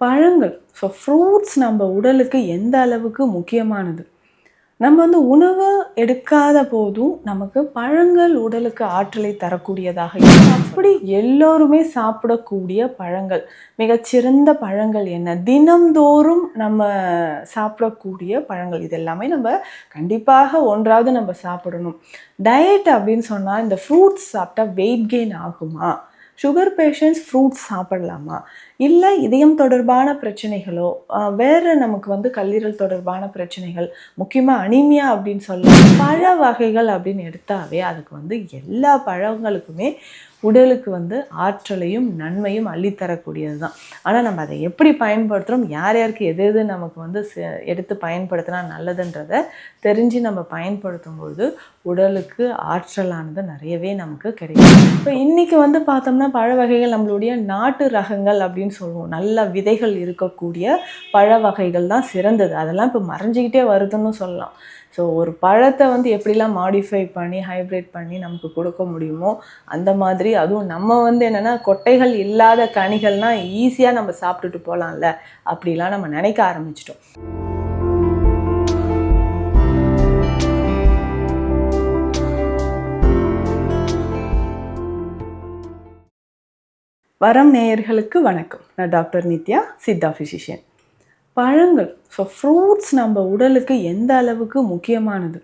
பழங்கள். So fruits நம்ம உடலுக்கு எந்த அளவுக்கு முக்கியமானது? நம்ம வந்து உணவு எடுக்காத போதும் நமக்கு பழங்கள் உடலுக்கு ஆற்றலை தரக்கூடியதாக இருக்கும். அப்படி எல்லோருமே சாப்பிடக்கூடிய பழங்கள். மிகச்சிறந்த பழங்கள் என்ன? தினம்தோறும் நம்ம சாப்பிடக்கூடிய பழங்கள். இது எல்லாமே நம்ம கண்டிப்பாக ஒன்றாவது நம்ம சாப்பிடணும். டயட் அப்படின்னு சொன்னால் இந்த ஃப்ரூட்ஸ் சாப்பிட்டா வெயிட் கெயின் ஆகுமா? சுகர் பேஷண்ட்ஸ் ஃப்ரூட்ஸ் சாப்பிடலாமா? இல்லை இதயம் தொடர்பான பிரச்சனைகளோ வேறு நமக்கு வந்து கல்லீரல் தொடர்பான பிரச்சனைகள் முக்கியமாக அனிமியா அப்படின்னு சொல்லலாம் பழ வகைகள் அப்படின்னு எடுத்தாவே அதுக்கு வந்து எல்லா பழங்களுக்குமே உடலுக்கு வந்து ஆற்றலையும் நன்மையும் அள்ளித்தரக்கூடியது தான் ஆனால் நம்ம அதை எப்படி பயன்படுத்துகிறோம் யார் யாருக்கு எது எது நமக்கு வந்து எடுத்து பயன்படுத்தினா நல்லதுன்றத தெரிஞ்சு நம்ம பயன்படுத்தும்பொழுது உடலுக்கு ஆற்றலானது நிறையவே நமக்கு கிடைக்கும். இப்போ இன்றைக்கி வந்து பார்த்தோம்னா பழ வகைகள் நம்மளுடைய நாட்டு ரகங்கள் அப்படின்னு சொல்லுவோம். நல்ல விதைகள் இருக்கக்கூடிய பழ வகைகள் தான் சிறந்தது. அதெல்லாம் இப்போ மறைஞ்சிக்கிட்டே வருதுன்னு சொல்லலாம். ஸோ ஒரு பழத்தை வந்து எப்படிலாம் மாடிஃபை பண்ணி ஹைப்ரிட் பண்ணி நமக்கு கொடுக்க முடியுமோ அந்த மாதிரி அதுவும் நம்ம வந்து என்னென்னா கொட்டைகள் இல்லாத கனிகள்னால் ஈஸியாக நம்ம சாப்பிட்டுட்டு போகலாம்ல அப்படிலாம் நம்ம நினைக்க ஆரம்பிச்சிட்டோம். வரம் நேயர்களுக்கு வணக்கம். நான் டாக்டர் நித்யா சித்தா ஃபிசிஷியன் பழங்கள் ஸோ ஃப்ரூட்ஸ் நம்ம உடலுக்கு எந்த அளவுக்கு முக்கியமானது?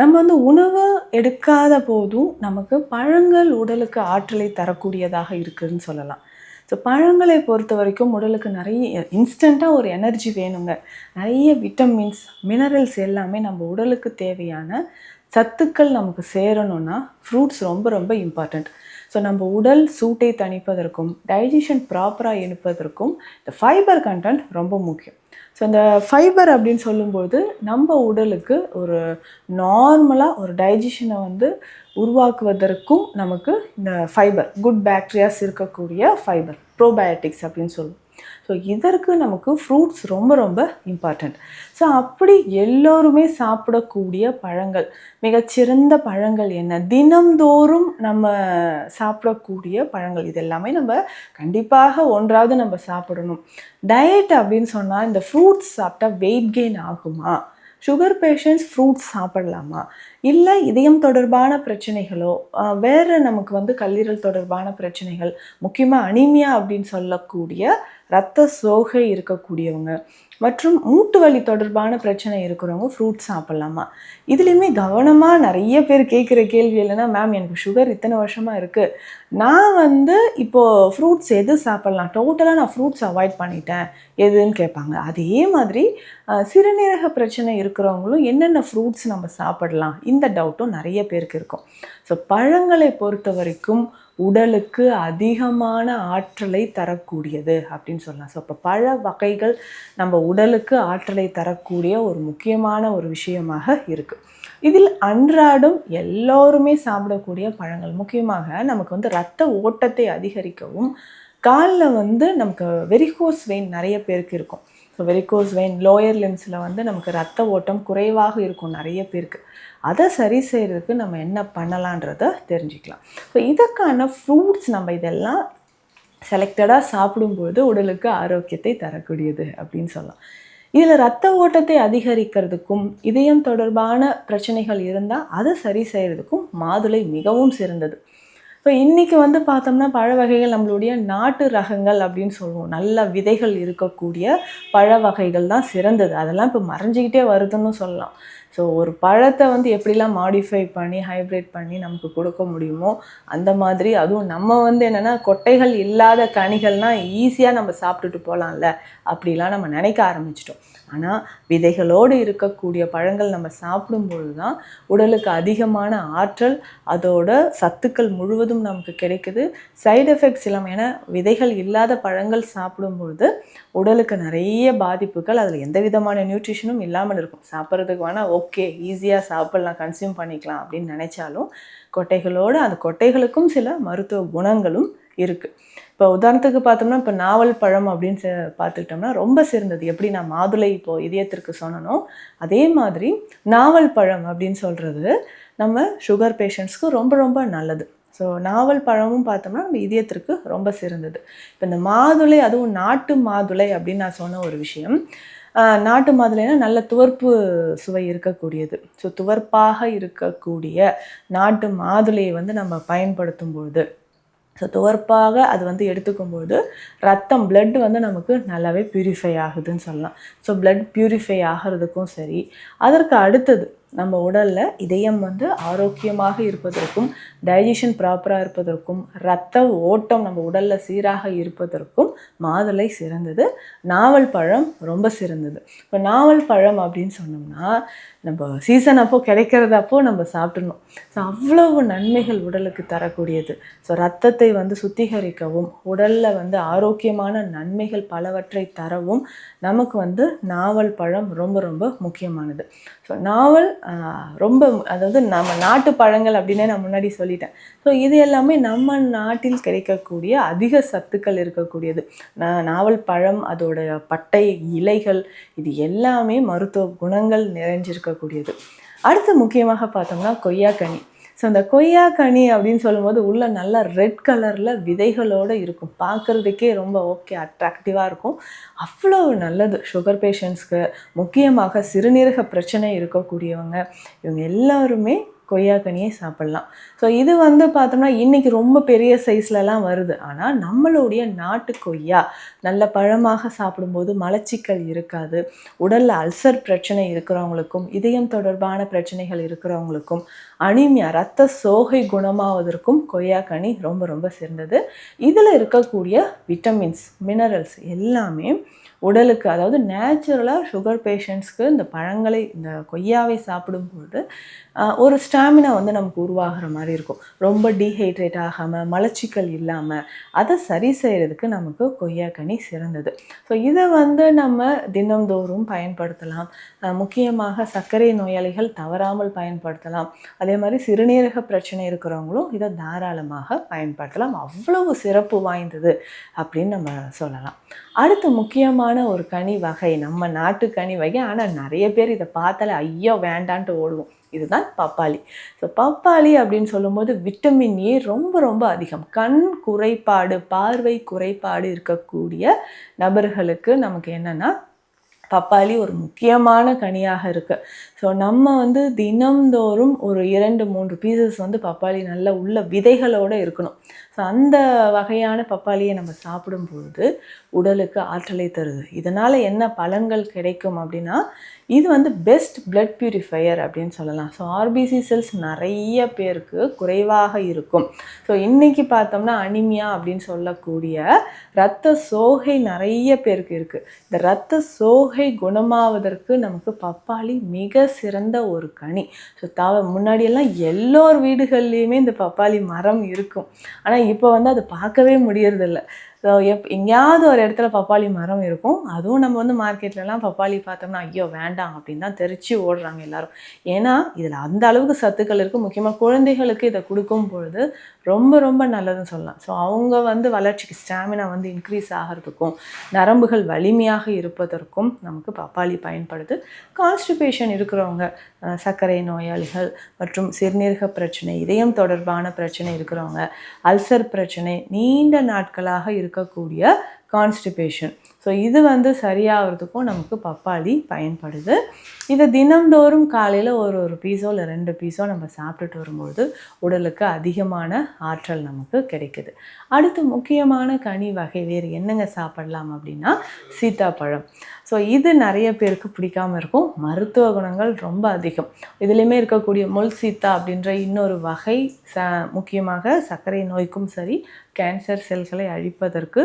நம்ம வந்து உணவு எடுக்காத போதும் நமக்கு பழங்கள் உடலுக்கு ஆற்றலை தரக்கூடியதாக இருக்குதுன்னு சொல்லலாம். ஸோ பழங்களை பொறுத்த வரைக்கும் உடலுக்கு நிறைய இன்ஸ்டண்ட்டாக ஒரு எனர்ஜி வேணுங்க. நிறைய விட்டமின்ஸ் மினரல்ஸ் எல்லாமே நம்ம உடலுக்கு தேவையான சத்துக்கள் நமக்கு சேரணும்னா ஃப்ரூட்ஸ் ரொம்ப ரொம்ப இம்பார்ட்டண்ட் ஸோ நம்ம உடல் சூட்டை தணிப்பதற்கும் டைஜஷன் ப்ராப்பராக இருப்பதற்கும் இந்த ஃபைபர் கண்டென்ட் ரொம்ப முக்கியம். ஸோ இந்த ஃபைபர் அப்படின்னு சொல்லும்போது நம்ம உடலுக்கு ஒரு நார்மலாக ஒரு டைஜஷனை வந்து உருவாக்குவதற்கும் நமக்கு இந்த ஃபைபர் குட் பேக்டீரியாஸ் இருக்கக்கூடிய ஃபைபர் ப்ரோபயோட்டிக்ஸ் அப்படின்னு சொல்லுவோம். ஸோ இதற்கு நமக்கு ஃப்ரூட்ஸ் ரொம்ப ரொம்ப இம்பார்ட்டண்ட் ஸோ அப்படி எல்லோருமே சாப்பிடக்கூடிய பழங்கள் மிகச்சிறந்த பழங்கள் என்ன? தினம்தோறும் நம்ம சாப்பிடக்கூடிய பழங்கள். இது எல்லாமே நம்ம கண்டிப்பாக ஒன்றாவது நம்ம சாப்பிடணும். டயட் அப்படின்னு சொன்னால் இந்த ஃப்ரூட்ஸ் சாப்பிட்டா வெயிட் கெயின் ஆகுமா? சுகர் பேஷண்ட்ஸ் ஃப்ரூட்ஸ் சாப்பிடலாமா? இல்லை இதயம் தொடர்பான பிரச்சனைகளோ வேறு நமக்கு வந்து கல்லீரல் தொடர்பான பிரச்சனைகள் முக்கியமாக அனிமியா அப்படின்னு சொல்லக்கூடிய இரத்த சோகை இருக்கக்கூடியவங்க மற்றும் மூட்டு வலி தொடர்பான பிரச்சனை இருக்கிறவங்க ஃப்ரூட்ஸ் சாப்பிட்லாமா? இதுலேயுமே கவனமாக நிறைய பேர் கேட்குற கேள்வி இல்லைன்னா மேம் எனக்கு சுகர் இத்தனை வருஷமாக இருக்குது நான் வந்து இப்போது ஃப்ரூட்ஸ் எது சாப்பிட்லாம்? டோட்டலாக நான் ஃப்ரூட்ஸ் அவாய்ட் பண்ணிட்டேன். எதுன்னு கேட்பாங்க. அதே மாதிரி சிறுநீரக பிரச்சனை இருக்கிறவங்களும் என்னென்ன ஃப்ரூட்ஸ் நம்ம சாப்பிடலாம்? இந்த டவுட்டும் நிறைய பேருக்கு இருக்கும். ஸோ பழங்களை பொறுத்த வரைக்கும் உடலுக்கு அதிகமான ஆற்றலை தரக்கூடியது அப்படின்னு சொல்லலாம். ஸோ இப்போ பழ வகைகள் நம்ம உடலுக்கு ஆற்றலை தரக்கூடிய ஒரு முக்கியமான ஒரு விஷயமாக இருக்குது இதில் அன்றாடம் எல்லோருமே சாப்பிடக்கூடிய பழங்கள். முக்கியமாக நமக்கு வந்து ரத்த ஓட்டத்தை அதிகரிக்கவும் காலில் வந்து நமக்கு வெரிகோஸ் வெயின் நிறைய பேருக்கு இருக்கும். ஸோ வெரிகோஸ் வெயின் லோயர் லிம்ஸில் வந்து நமக்கு ரத்த ஓட்டம் குறைவாக இருக்கும் நிறைய பேருக்கு. அதை சரி செய்கிறதுக்கு நம்ம என்ன பண்ணலான்றத தெரிஞ்சுக்கலாம். ஸோ இதற்கான ஃப்ரூட்ஸ் நம்ம இதெல்லாம் செலக்டடாக சாப்பிடும்போது உடலுக்கு ஆரோக்கியத்தை தரக்கூடியது அப்படின்னு சொல்லலாம். இதில் ரத்த ஓட்டத்தை அதிகரிக்கிறதுக்கும் இதயம் தொடர்பான பிரச்சனைகள் இருந்தால் அதை சரி செய்கிறதுக்கும் மாதுளை மிகவும் சிறந்தது. இப்போ இன்றைக்கி வந்து பார்த்தோம்னா பழ வகைகள் நம்மளுடைய நாட்டு ரகங்கள் அப்படின்னு சொல்லுவோம். நல்ல விதைகள் இருக்கக்கூடிய பழ வகைகள் தான் சிறந்தது. அதெல்லாம் இப்போ மறைஞ்சிக்கிட்டே வருதுன்னு சொல்லலாம். ஸோ ஒரு பழத்தை வந்து எப்படிலாம் மாடிஃபை பண்ணி ஹைப்ரிட் பண்ணி நமக்கு கொடுக்க முடியுமோ அந்த மாதிரி அதுவும் நம்ம வந்து என்னென்னா கொட்டைகள் இல்லாத கனிகள்னால் ஈஸியாக நம்ம சாப்பிட்டுட்டு போகலாம்ல அப்படிலாம் நம்ம நினைக்க ஆரம்பிச்சிட்டோம். ஆனால் விதைகளோடு இருக்கக்கூடிய பழங்கள் நம்ம சாப்பிடும்பொழுது தான் உடலுக்கு அதிகமான ஆற்றல் அதோட சத்துக்கள் முழுவதும் நமக்கு கிடைக்குது. சைடு எஃபெக்ட்ஸ் இல்லாமல் ஏன்னா விதைகள் இல்லாத பழங்கள் சாப்பிடும்பொழுது உடலுக்கு நிறைய பாதிப்புகள் அதில் எந்த விதமான நியூட்ரிஷனும் இல்லாமல் இருக்கும். சாப்பிட்றதுக்கு வேணால் ஓகே ஈஸியாக சாப்பிட்லாம் கன்சியூம் பண்ணிக்கலாம் அப்படின்னு நினச்சாலும் கொட்டைகளோடு அந்த கொட்டைகளுக்கும் சில மருத்துவ குணங்களும் இருக்குது இப்போ உதாரணத்துக்கு பார்த்தோம்னா இப்போ நாவல் பழம் அப்படின்னு பார்த்துக்கிட்டோம்னா ரொம்ப சிறந்தது. எப்படி நான் மாதுளை இப்போ இதயத்திற்கு சொன்னனோ அதே மாதிரி நாவல் பழம் அப்படின்னு சொல்கிறது நம்ம சுகர் பேஷண்ட்ஸ்க்கு ரொம்ப ரொம்ப நல்லது. ஸோ நாவல் பழமும் பார்த்தோம்னா நம்ம இதயத்திற்கு ரொம்ப சிறந்தது. இப்போ இந்த மாதுளை அதுவும் நாட்டு மாதுளை அப்படின்னு நான் சொன்ன ஒரு விஷயம். நாட்டு மாதுளைனா நல்ல துவர்ப்பு சுவை இருக்கக்கூடியது. ஸோ துவர்ப்பாக இருக்கக்கூடிய நாட்டு மாதுளையை வந்து நம்ம பயன்படுத்தும் பொழுது ஸோ துவர்ப்பாக அது வந்து எடுத்துக்கும்போது ரத்தம் பிளட் வந்து நமக்கு நல்லாவே பியூரிஃபை ஆகுதுன்னு சொல்லலாம். ஸோ பிளட் பியூரிஃபை ஆகிறதுக்கும் சரி. அதற்கு அடுத்தது நம்ம உடலில் இதயம் வந்து ஆரோக்கியமாக இருப்பதற்கும் டைஜஷன் ப்ராப்பராக இருப்பதற்கும் ரத்த ஓட்டம் நம்ம உடலில் சீராக இருப்பதற்கும் மாதுளை சிறந்தது. நாவல் பழம் ரொம்ப சிறந்தது. இப்போ நாவல் பழம் அப்படின்னு சொன்னோம்னா நம்ம சீசன் அப்போ கிடைக்கிறதப்போ நம்ம சாப்பிடணும். ஸோ அவ்வளவு நன்மைகள் உடலுக்கு தரக்கூடியது. ஸோ ரத்தத்தை வந்து சுத்திகரிக்கவும் உடலில் வந்து ஆரோக்கியமான நன்மைகள் பலவற்றை தரவும் நமக்கு வந்து நாவல் பழம் ரொம்ப ரொம்ப முக்கியமானது. ஸோ நாவல் ரொம்ப அதாவது நம்ம நாட்டு பழங்கள் அப்படின்னே நான் முன்னாடி சொல்லிட்டேன். ஸோ இது எல்லாமே நம்ம நாட்டில் கிடைக்கக்கூடிய அதிக சத்துக்கள் இருக்கக்கூடியது. நான் நாவல் பழம் அதோட பட்டை இலைகள் இது எல்லாமே மருத்துவ குணங்கள் நிறைஞ்சிருக்கக்கூடியது. அடுத்து முக்கியமாக பார்த்தோம்னா கொய்யாக்கனி. ஸோ இந்த கொய்யாக்கனி அப்படின்னு சொல்லும்போது உள்ளே நல்லா ரெட் கலரில் விதைகளோடு இருக்கும். பார்க்குறதுக்கே ரொம்ப ஓகே அட்ராக்டிவாக இருக்கும். அவ்வளோ நல்லது. சுகர் பேஷண்ட்ஸ்க்கு முக்கியமாக சிறுநீரக பிரச்சனை இருக்கக்கூடியவங்க இவங்க எல்லாருமே கொய்யாக்கனியை சாப்பிட்லாம். ஸோ இது வந்து பார்த்தோம்னா இன்றைக்கி ரொம்ப பெரிய சைஸ்லலாம் வருது. ஆனால் நம்மளுடைய நாட்டு கொய்யா நல்ல பழமாக சாப்பிடும்போது மலச்சிக்கல் இருக்காது. உடலில் அல்சர் பிரச்சனை இருக்கிறவங்களுக்கும் இதயம் தொடர்பான பிரச்சனைகள் இருக்கிறவங்களுக்கும் அனிமியா ரத்த சோகை குணமாவதற்கும் கொய்யாக்கனி ரொம்ப ரொம்ப சிறந்தது. இதில் இருக்கக்கூடிய விட்டமின்ஸ் மினரல்ஸ் எல்லாமே உடலுக்கு அதாவது நேச்சுரலாக சுகர் பேஷண்ட்ஸ்க்கு இந்த பழங்களை இந்த கொய்யாவை சாப்பிடும்போது ஒரு ஸ்டாமினா வந்து நமக்கு உருவாகிற மாதிரி இருக்கும். ரொம்ப டீஹைட்ரேட் ஆகாமல் மலச்சிக்கல் இல்லாமல் அதை சரி செய்கிறதுக்கு நமக்கு கொய்யாக்கனி சிறந்தது. ஸோ இதை வந்து நம்ம தினம்தோறும் பயன்படுத்தலாம். முக்கியமாக சர்க்கரை நோயாளிகள் தவறாமல் பயன்படுத்தலாம். அதே மாதிரி சிறுநீரக பிரச்சனை இருக்கிறவங்களும் இதை தாராளமாக பயன்படுத்தலாம். அவ்வளவு சிறப்பு வாய்ந்தது அப்படின்னு நம்ம சொல்லலாம். அடுத்து முக்கியமாக முக்கியமான ஒரு கனி வகை நம்ம நாட்டு கனி வகை. ஆனால் நிறைய பேர் இதை பார்த்தாலே ஐயோ வேண்டான்ட்டு ஓடுவோம். இதுதான் பப்பாளி. ஸோ பப்பாளி அப்படின்னு சொல்லும்போது விட்டமின் ஏ ரொம்ப ரொம்ப அதிகம். கண் குறைபாடு பார்வை குறைபாடு இருக்கக்கூடிய நபர்களுக்கு நமக்கு என்னென்னா பப்பாளி ஒரு முக்கியமான கனியாக இருக்குது ஸோ நம்ம வந்து தினம்தோறும் ஒரு இரண்டு மூன்று பீசஸ் வந்து பப்பாளி நல்ல உள்ள விதைகளோடு இருக்கணும். ஸோ அந்த வகையான பப்பாளியை நம்ம சாப்பிடும்பொழுது உடலுக்கு ஆற்றலை தருது. இதனால் என்ன பலன்கள் கிடைக்கும் அப்படின்னா இது வந்து பெஸ்ட் பிளட் பியூரிஃபையர் அப்படின்னு சொல்லலாம். ஸோ ஆர்பிசி செல்ஸ் நிறைய பேருக்கு குறைவாக இருக்கும். ஸோ இன்றைக்கி பார்த்தோம்னா அனிமியா அப்படின்னு சொல்லக்கூடிய இரத்த சோகை நிறைய பேருக்கு இருக்குது இந்த இரத்த சோகை குணமாவதற்கு நமக்கு பப்பாளி மிக சிறந்த ஒரு கனி. ஸோ தவ முன்னாடியெல்லாம் எல்லோர் வீடுகள்லேயுமே இந்த பப்பாளி மரம் இருக்கும். ஆனால் இப்போ வந்து அது பார்க்கவே முடியறதில்ல. ஸோ எப் எங்கேயாவது ஒரு இடத்துல பப்பாளி மரம் இருக்கும். அதுவும் நம்ம வந்து மார்க்கெட்லலாம் பப்பாளி பார்த்தோம்னா ஐயோ வேண்டாம் அப்படின்னு தான் தெரிச்சு ஓடுறாங்க எல்லாரும். ஏன்னா இதில் அந்த அளவுக்கு சத்துக்கள் இருக்குது முக்கியமாக குழந்தைகளுக்கு இதை கொடுக்கும் பொழுது ரொம்ப ரொம்ப நல்லதுன்னு சொல்லலாம். ஸோ அவங்க வந்து வளர்ச்சிக்கு ஸ்டாமினா வந்து இன்க்ரீஸ் ஆகிறதுக்கும் நரம்புகள் வலிமையாக இருப்பதற்கும் நமக்கு பப்பாளி பயன்படுது. கான்ஸ்டிபேஷன் இருக்கிறவங்க சர்க்கரை நோயாளிகள் மற்றும் சிறுநீரக பிரச்சனை இதயம் தொடர்பான பிரச்சனை இருக்கிறவங்க அல்சர் பிரச்சனை நீண்ட நாட்களாக இருக்கக்கூடிய கான்ஸ்டிபேஷன் ஸோ இது வந்து சரியாகிறதுக்கும் நமக்கு பப்பாளி பயன்படுது. இதை தினம்தோறும் காலையில் ஒரு ஒரு பீஸோ இல்லை ரெண்டு பீஸோ நம்ம சாப்பிட்டுட்டு வரும்போது உடலுக்கு அதிகமான ஆற்றல் நமக்கு கிடைக்குது. அடுத்து முக்கியமான கனி வகை வேறு என்னங்க சாப்பிடலாம் அப்படின்னா சீத்தாப்பழம். ஸோ இது நிறைய பேருக்கு பிடிக்காமல் இருக்கும். மருத்துவ குணங்கள் ரொம்ப அதிகம். இதுலேயுமே இருக்கக்கூடிய முள் சீத்தா அப்படின்ற இன்னொரு வகை ச முக்கியமாக சர்க்கரை நோய்க்கும் சரி கேன்சர் செல்களை அழிப்பதற்கு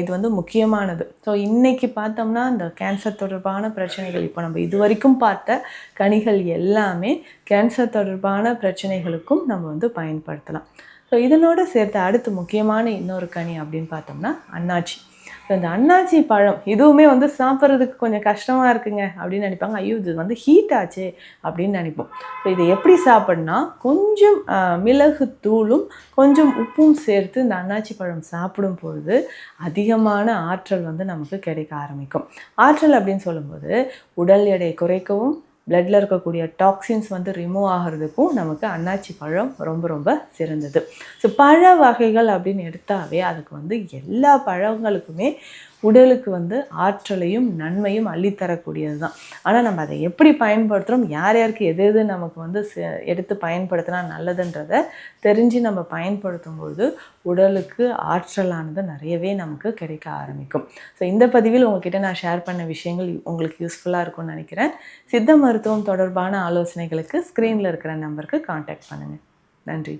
இது வந்து முக்கியமானது. ஸோ இன்றைக்கி பார்த்தோம்னா இந்த கேன்சர் தொடர்பான பிரச்சனைகள் இப்போ நம்ம இது வரைக்கும் பார்த்த கனிகள் எல்லாமே கேன்சர் தொடர்பான பிரச்சனைகளுக்கும் நம்ம வந்து பயன்படுத்தலாம். ஸோ இதனோட சேர்த்து அடுத்து முக்கியமான இன்னொரு கனி அப்படின்னு பார்த்தோம்னா அன்னாச்சி ஸோ இந்த அன்னாச்சி பழம் இதுவுமே வந்து சாப்பிட்றதுக்கு கொஞ்சம் கஷ்டமாக இருக்குங்க அப்படின்னு நினைப்பாங்க. ஐயோ இது வந்து ஹீட் ஆச்சே அப்படின்னு நினைப்போம். ஸோ இதை எப்படி சாப்பிட்னா கொஞ்சம் மிளகு தூளும் கொஞ்சம் உப்பும் சேர்த்து இந்த அன்னாச்சி பழம் சாப்பிடும் பொழுது அதிகமான ஆற்றல் வந்து நமக்கு கிடைக்க ஆரம்பிக்கும். ஆற்றல் அப்படின்னு சொல்லும்போது உடல் எடை குறைக்கவும் பிளட்டில் இருக்கக்கூடிய டாக்ஸின்ஸ் வந்து ரிமூவ் ஆகிறதுக்கும் நமக்கு அன்னாச்சி பழம் ரொம்ப ரொம்ப சிறந்தது. ஸோ பழ வகைகள் அப்படின்னு எடுத்தாவே அதுக்கு வந்து எல்லா பழங்களுக்குமே உடலுக்கு வந்து ஆற்றலையும் நன்மையும் அள்ளித்தரக்கூடியது தான் ஆனால் நம்ம அதை எப்படி பயன்படுத்துகிறோம் யார் யாருக்கு எது எது நமக்கு வந்து எடுத்து பயன்படுத்தினா நல்லதுன்றத தெரிஞ்சு நம்ம பயன்படுத்தும்போது உடலுக்கு ஆற்றலானது நிறையவே நமக்கு கிடைக்க ஆரம்பிக்கும். ஸோ இந்த பதிவில் உங்ககிட்ட நான் ஷேர் பண்ண விஷயங்கள் உங்களுக்கு யூஸ்ஃபுல்லாக இருக்கும்னு நினைக்கிறேன். சித்த மருத்துவம் தொடர்பான ஆலோசனைகளுக்கு ஸ்க்ரீனில் இருக்கிற நம்பருக்கு காண்டாக்ட் பண்ணுங்கள் நன்றி.